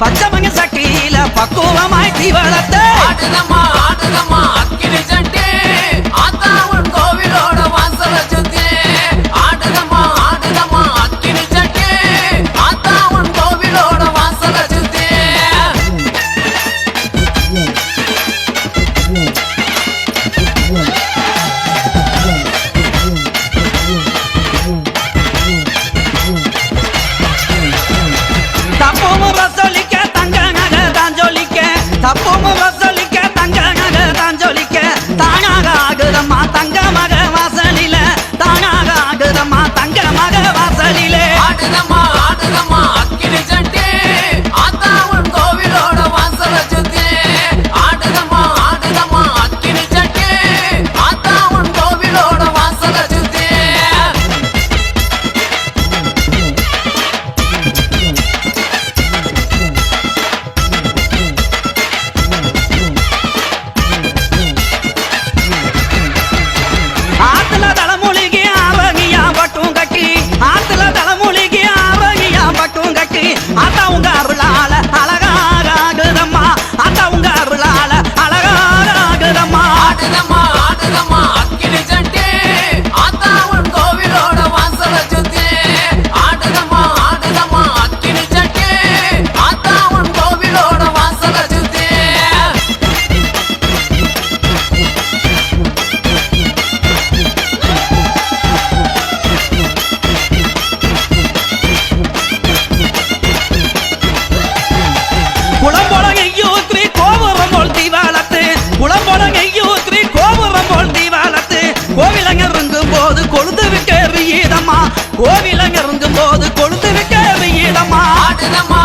பச்சை மங்க சட்டியில பக்குவமாய் தீவளத்தை. i'm gasolina. கொழுந்து விட்டு ஈடமா கோவில நெருங்கும் போது கொடுத்து விட்டு ஈடமா ஆடுதமா